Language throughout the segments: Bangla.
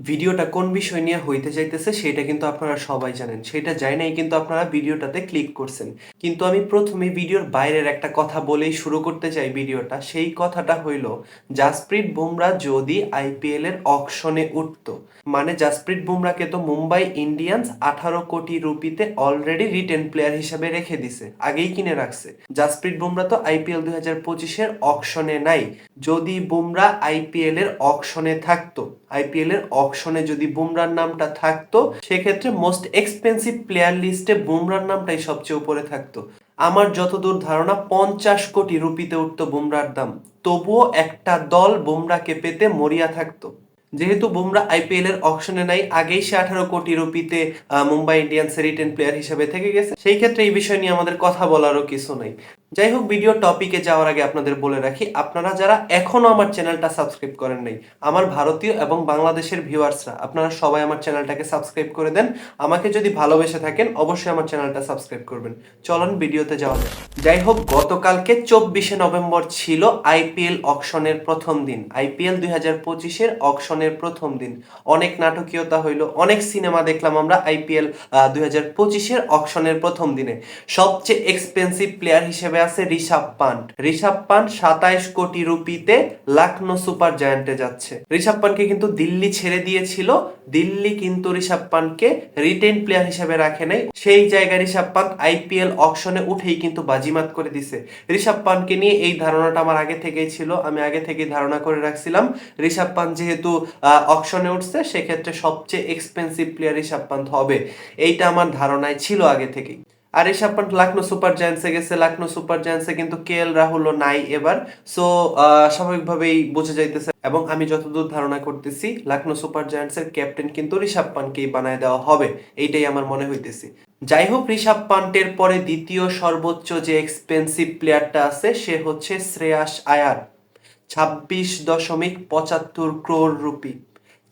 ভিডিওটা কোন বিষয় নিয়ে হইতে চাইতেছে সেটা কিন্তু আপনারা সবাই জানেন। সেটা জানি নাই কিন্তু আপনারা ভিডিওটাতে ক্লিক করছেন। কিন্তু আমি প্রথমে ভিডিওর বাইরের একটা কথা বলেই শুরু করতে চাই ভিডিওটা। সেই কথাটা হইল, জাসপ্রীত বুমরা যদি আইপিএল এর অকশনে উঠতো। মানে জাসপ্রীত বুমরাকে তো মুম্বাই ইন্ডিয়ান্স আঠারো কোটি রুপিতে অলরেডি রিটেন প্লেয়ার হিসেবে রেখে দিছে, আগেই কিনে রাখছে। জাসপ্রীত বুমরা তো আইপিএল দুই হাজার পঁচিশের অকশনে নাই। যদি বুমরা আইপিএল এর অকশনে থাকতো আইপিএল এর অকশনে যদি বুমরার নামটা থাকতো, সেক্ষেত্রে মোস্ট এক্সপেন্সিভ প্লেয়ার লিস্টে বুমরার নামটাই সবচেয়ে উপরে থাকতো। আমার যতদূর ধারণা, পঞ্চাশ কোটি রুপিতে উঠতো বুমরার দাম। তবুও একটা দল বুমরাকে পেতে মরিয়া থাকতো। যেহেতু বুমরা আইপিএল এর অকশনে নাই, আগেই সে আঠারো কোটি রুপিতে মুম্বাই ইন্ডিয়ান্সের রিটেন প্লেয়ার হিসেবে থেকে গেছে। সেই ক্ষেত্রে এই বিষয় নিয়ে আমাদের কথা বলারও কিছু নাই। যাই হোক ভিডিও টপিকে যাওয়ার আগে আপনাদের বলে রাখি, আপনারা যারা এখনও আমার চ্যানেলটা সাবস্ক্রাইব করেন নাই, আমার ভারতীয় এবং বাংলাদেশের ভিউয়ার্সরা, আপনারা সবাই আমার চ্যানেলটাকে সাবস্ক্রাইব করে দেন। আমাকে যদি ভালোবেসে থাকেন, অবশ্যই আমার চ্যানেলটা সাবস্ক্রাইব করবেন। চলুন ভিডিওতে যাওয়া যাক। যাই হোক গতকালকে চব্বিশে নভেম্বর ছিল আইপিএল অকশনের প্রথম দিন। আইপিএল দুই হাজার পঁচিশের অকশনের প্রথম দিন। অনেক নাটকীয়তা হইল, অনেক সিনেমা দেখলাম আমরা আইপিএল দুই হাজার পঁচিশের অকশনের প্রথম দিনে। সবচেয়ে এক্সপেন্সিভ প্লেয়ার হিসেবে আছে ঋষভ পান্ট। ঋষভ পান্ট সাতাইশ কোটি রুপিতে লাখনো সুপার জায়ান্টে যাচ্ছে। ঋষভ পান্টকে কিন্তু দিল্লি ছেড়ে দিয়েছিল। দিল্লি কিন্তু ঋষভ পান্টকে রিটেন প্লেয়ার হিসেবে রাখে নাই। সেই জায়গায় ঋষভ পান্ট আইপিএল অকশনে উঠেই কিন্তু বাজিমাত করে দিছে। ঋষভ পান্টকে নিয়ে এই ধারণাটা আমার আগে থেকেই ছিল। আমি আগে থেকেই ধারণা করে রাখছিলাম, ঋষভ পান্ট যেহেতু অকশনে উঠছে, সেক্ষেত্রে সবচেয়ে এক্সপেন্সিভ প্লেয়ার ঋষভ পান্ট হবে। এইটা আমার ধারণায় ছিল আগে থেকেই। আর ঋষভ পান্ট লাখনো সুপার জায়ান্টসে গেছে, লাখনো সুপার জায়ান্টসে কিন্তু কে এল রাহুলও নাই এবার। সো স্বাভাবিকভাবেই বোঝা যাইতেছে। এবং আমি যতদূর ধারণা করতেছি, লাখনো সুপার জায়ান্টসের ক্যাপ্টেন কিন্তু ঋষভ পান্টকেই বানায় দেওয়া হবে, এইটাই আমার মনে হইতেছে। যাই হোক, ঋষভ পান্টের পরে দ্বিতীয় সর্বোচ্চ যে এক্সপেন্সিভ প্লেয়ারটা আছে, সে হচ্ছে শ্রেয়াস আয়ার, ছাব্বিশ দশমিক পঁচাত্তর ক্রোর রুপি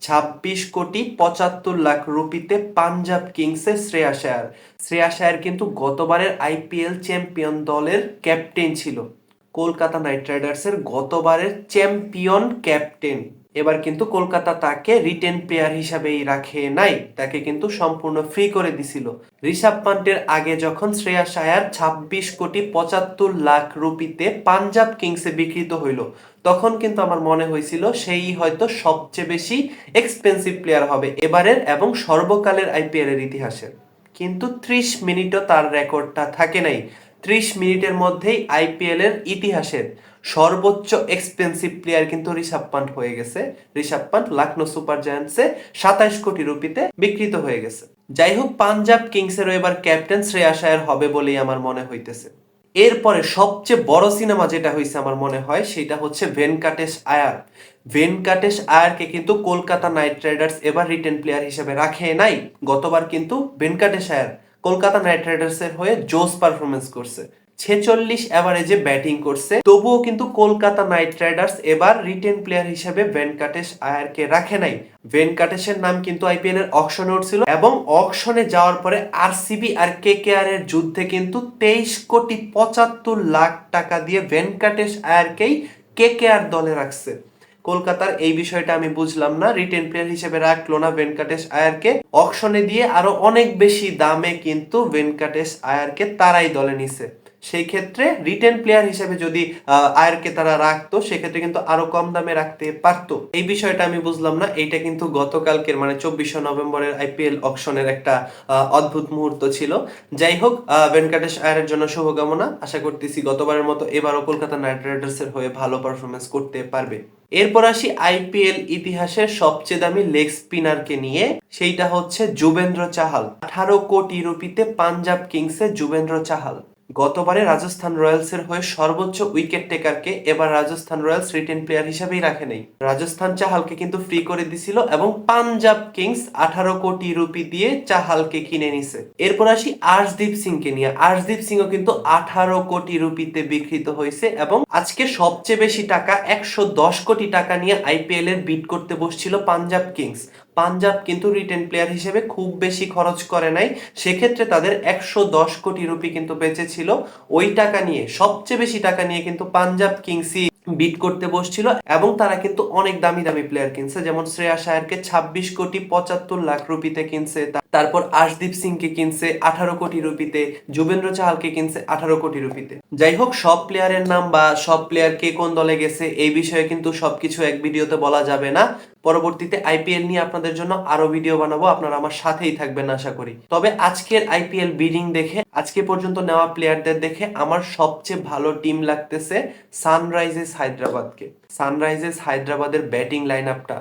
ছাব্বিশ কোটি পঁচাত্তর লাখ রুপিতে পাঞ্জাব কিংসে শ্রেয়া শায়ার। শ্রেয়া শায়ার কিন্তু গতবারের আইপিএল চ্যাম্পিয়ন দলের ক্যাপ্টেন ছিল। কলকাতা নাইট রাইডার্সের গতবারের চ্যাম্পিয়ন ক্যাপ্টেন। এবার কিন্তু কলকাতা তাকে রিটেন প্লেয়ার হিসাবেই রাখে নাই, তাকে কিন্তু সম্পূর্ণ ফ্রি করে দিছিল। ঋষভ পান্টের আগে যখন শ্রেয়া আয়ার ছাব্বিশ কোটি পঁচাত্তর লাখ রুপিতে পাঞ্জাব কিংসে বিক্রিত হইল তখন কিন্তু আমার মনে হয়েছিল সেই হয়তো সবচেয়ে বেশি এক্সপেন্সিভ প্লেয়ার হবে এবারের এবং সর্বকালের আইপিএল এর ইতিহাসে। কিন্তু ত্রিশ মিনিটও তার রেকর্ডটা থাকে নাই। ত্রিশ মিনিটের মধ্যেই আইপিএল এর ইতিহাসের সর্বোচ্চ এক্সপেন্সিভ প্লেয়ার কিন্তু ঋষভ পান্ট হয়ে গেছে। ঋষভ পান্ট লাখনো সুপার জায়ান্টসে সাতাইশ কোটি রুপিতে বিকৃত হয়ে গেছে। যাই হোক, পাঞ্জাব কিংসেরও এবার ক্যাপ্টেন শ্রেয়াস আয়ার হবে বলেই আমার মনে হইতেছে। এরপরে সবচেয়ে বড় সিনেমা যেটা হয়েছে আমার মনে হয়, সেটা হচ্ছে ভেনকাটেশ আয়ার। ভেনকাটেশ আয়ারকে কিন্তু কলকাতা নাইট রাইডার্স এবার রিটেন প্লেয়ার হিসেবে রাখে নাই। গতবার কিন্তু ভেনকাটেশ আয়ার কলকাতা নাইট রাইডার্সের হয়ে জোস পারফরমেন্স করছে। ছেচল্লিশ এভারেজে ব্যাটিং করছে। তবুও কিন্তু কলকাতা নাইট রাইডার্স এবার রিটেন প্লেয়ার হিসেবে ভেনকাটেশ আয়ারকে রাখে নাই। ভেনকাটেশের নাম কিন্তু আইপিএল এর অকশনে উঠছিল এবং অকশনে যাওয়ার পরে আরসিবি আর কে কে আর এর যুদ্ধে কিন্তু তেইশ কোটি পঁচাত্তর লাখ টাকা দিয়ে ভেনকাটেশ আয়ারকেই কে কে আর দলে রাখছে। কলকাতার এই বিষয়টা আমি বুঝলাম না। রিটেন প্লেয়ার হিসেবে রাখল না ভেনকাটেশ আয়ারকে। অকশনে দিয়ে আরও অনেক বেশি দামে কিন্তু ভেনকাটেশ আয়ারকে তারাই দলে নিছে। সেই ক্ষেত্রে রিটেন প্লেয়ার হিসেবে যদি আয়ারকে তারা রাখতো সেক্ষেত্রে কিন্তু আরও কম দামে রাখতে পারতো। এই বিষয়টা আমি বুঝলাম না। এইটা কিন্তু গতকালকের মানে চব্বিশে নভেম্বরের আইপিএল অকশনের একটা অদ্ভুত মুহূর্ত ছিল। যাই হোক আহ, ভেনকাটেশ আয়ারের জন্য শুভকামনা। আশা করতেছি গতবারের মতো এবারও কলকাতা নাইট রাইডার্স এর হয়ে ভালো পারফরমেন্স করতে পারবে। এরপর আসি আইপিএল ইতিহাসের সবচেয়ে দামি লেগ স্পিনারকে নিয়ে। সেইটা হচ্ছে যুবেন্দ্র চাহাল। আঠারো কোটি রুপিতে পাঞ্জাব কিংসে যুবেন্দ্র চাহাল। গতবারে রাজস্থান রয়্যালস এর হয়ে সর্বোচ্চ উইকেট টেকারকে এবার রাজস্থান রয়্যালস রিটেন প্লেয়ার হিসেবেই রাখে নেই। রাজস্থান চাহালকে কিন্তু ফ্রি করে দিছিল এবং পাঞ্জাব কিংস আঠারো কোটি রুপি দিয়ে চাহালকে কিনে নিছে। এরপর আসি আর্শদীপ সিংকে নিয়ে। আর্শদীপ সিংও কিন্তু আঠারো কোটি রুপিতে বিকৃত হয়েছে এবং আজকে সবচেয়ে বেশি টাকা একশো দশ কোটি টাকা নিয়ে আইপিএল এর বিট করতে বসছিল পাঞ্জাব কিংস। পাঞ্জাব কিন্তু রিটেন প্লেয়ার হিসেবে খুব বেশি খরচ করে নাই। সেক্ষেত্রে তাদের একশো দশ কোটি রুপি কিন্তু বেঁচেছিল। ওই টাকা নিয়ে, সবচেয়ে বেশি টাকা নিয়ে কিন্তু পাঞ্জাব কিংসই বিট করতে বসছিল এবং তারা কিন্তু অনেক দামি দামি প্লেয়ার কিনছে। যেমন শ্রেয়া শায়ারকে ছাব্বিশ কোটি পঁচাত্তর লাখ রুপিতে কিনছে তারপর আশদীপ সিংকে কিনছে আঠারো কোটি রুপিতে, যুবেন্দ্র চাহালকে কিনছে আঠারো কোটি রুপিতে। যাই হোক, সব প্লেয়ারের নাম বা সব প্লেয়ার কে কোন দলে গেছে, এই বিষয়ে কিন্তু সবকিছু এক ভিডিওতে বলা যাবে না। পরবর্তীতে আইপিএল নিয়ে আপনাদের জন্য আরও ভিডিও বানাবো। আপনারা আমার সাথেই থাকবেন আশা করি। তবে আজকের আইপিএল বিডিং দেখে, আজকে পর্যন্ত নেওয়া প্লেয়ারদের দেখে আমার সবচেয়ে ভালো টিম লাগতেছে সানরাইজেস হায়দ্রাবাদকে। সানরাইজেস হায়দ্রাবাদের ব্যাটিং লাইন আপটা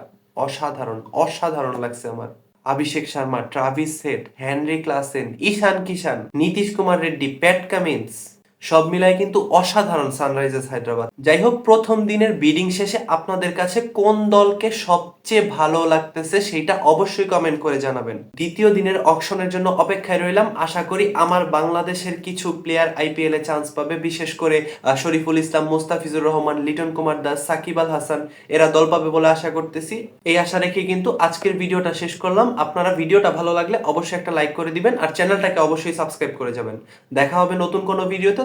অসাধারণ অসাধারণ লাগছে আমার। Abhishek Sharma Travis set Heinrich Klaasen Ishan Kishan, Nitish Kumar Reddy Pat Cummins সব মিলায় কিন্তু অসাধারণ সানরাইজার্স হায়দ্রাবাদ। যাই হোক প্রথম দিনের বিডিং শেষে আপনাদের কাছে কোন দলকে সবচেয়ে ভালো লাগতেছে সেটা অবশ্যই কমেন্ট করে জানাবেন। দ্বিতীয় দিনের অকশনের জন্য অপেক্ষায় রইলাম। আশা করি আমার বাংলাদেশের কিছু প্লেয়ার আইপিএল এ চান্স পাবে। বিশেষ করে শরীফুল ইসলাম, মোস্তাফিজুর রহমান, লিটন কুমার দাস, সাকিব আল হাসান, এরা দল পাবে বলে আশা করতেছি। এই আশা রেখে কিন্তু আজকের ভিডিওটা শেষ করলাম। আপনারা ভিডিওটা ভালো লাগলে অবশ্যই একটা লাইক করে দিবেন আর চ্যানেলটাকে অবশ্যই সাবস্ক্রাইব করে যাবেন। দেখা হবে নতুন কোনো ভিডিওতে